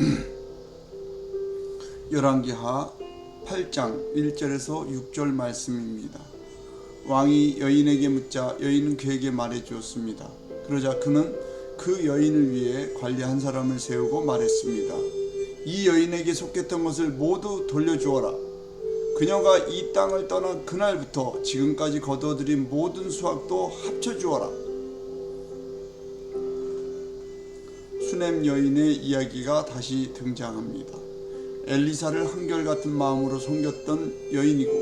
열왕기하 8장 1절에서 6절 말씀입니다. 왕이 여인에게 묻자 여인은 그에게 말해 주었습니다. 그러자 그는 그 여인을 위해 관리 한 사람을 세우고 말했습니다. 이 여인에게 속했던 것을 모두 돌려주어라. 그녀가 이 땅을 떠난 그날부터 지금까지 거둬들인 모든 수확도 합쳐주어라. 수냄 여인의 이야기가 다시 등장합니다. 엘리사를 한결같은 마음으로 섬겼던 여인이고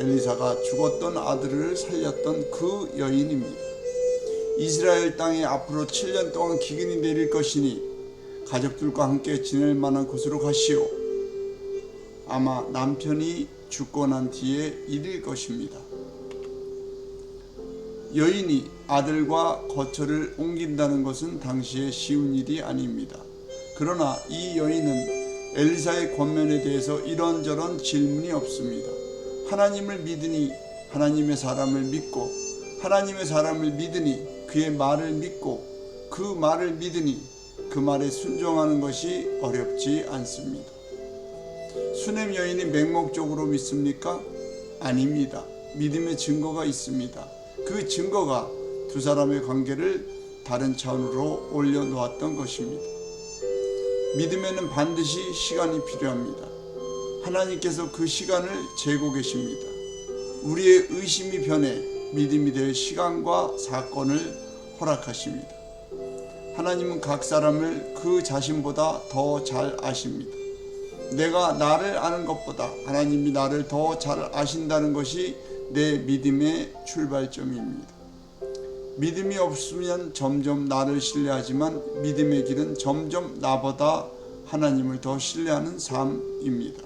엘리사가 죽었던 아들을 살렸던 그 여인입니다. 이스라엘 땅에 앞으로 7년 동안 기근이 내릴 것이니 가족들과 함께 지낼 만한 곳으로 가시오. 아마 남편이 죽고 난 뒤에 일일 것입니다. 여인이 아들과 거처를 옮긴다는 것은 당시에 쉬운 일이 아닙니다. 그러나 이 여인은 엘리사의 권면에 대해서 이런저런 질문이 없습니다. 하나님을 믿으니 하나님의 사람을 믿고 하나님의 사람을 믿으니 그의 말을 믿고 그 말을 믿으니 그 말에 순종하는 것이 어렵지 않습니다. 수냄 여인이 맹목적으로 믿습니까? 아닙니다. 믿음의 증거가 있습니다. 그 증거가 두 사람의 관계를 다른 차원으로 올려놓았던 것입니다. 믿음에는 반드시 시간이 필요합니다. 하나님께서 그 시간을 재고 계십니다. 우리의 의심이 변해 믿음이 될 시간과 사건을 허락하십니다. 하나님은 각 사람을 그 자신보다 더 잘 아십니다. 내가 나를 아는 것보다 하나님이 나를 더 잘 아신다는 것이 내 믿음의 출발점입니다. 믿음이 없으면 점점 나를 신뢰하지만 믿음의 길은 점점 나보다 하나님을 더 신뢰하는 삶입니다.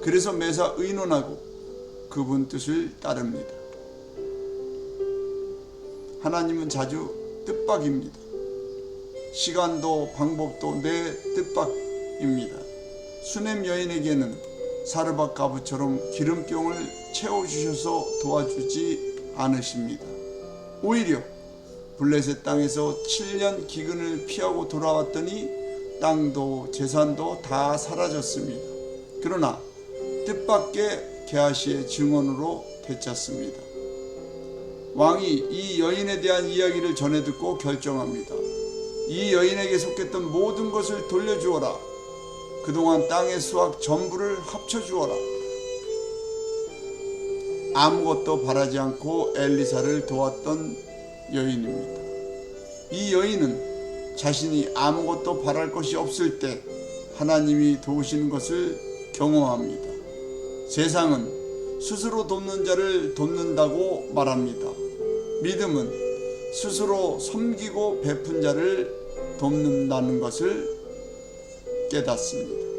그래서 매사 의논하고 그분 뜻을 따릅니다. 하나님은 자주 뜻밖입니다. 시간도 방법도 내 뜻밖입니다. 수냄 여인에게는 사르밧 가부처럼 기름병을 채워주셔서 도와주지 않으십니다. 오히려 블레셋 땅에서 7년 기근을 피하고 돌아왔더니 땅도 재산도 다 사라졌습니다. 그러나 뜻밖의 게하시의 증언으로 되찾습니다. 왕이 이 여인에 대한 이야기를 전해 듣고 결정합니다. 이 여인에게 속했던 모든 것을 돌려주어라. 그동안 땅의 수확 전부를 합쳐주어라. 아무것도 바라지 않고 엘리사를 도왔던 여인입니다. 이 여인은 자신이 아무것도 바랄 것이 없을 때 하나님이 도우시는 것을 경험합니다. 세상은 스스로 돕는 자를 돕는다고 말합니다. 믿음은 스스로 섬기고 베푼 자를 돕는다는 것을 깨닫습니다.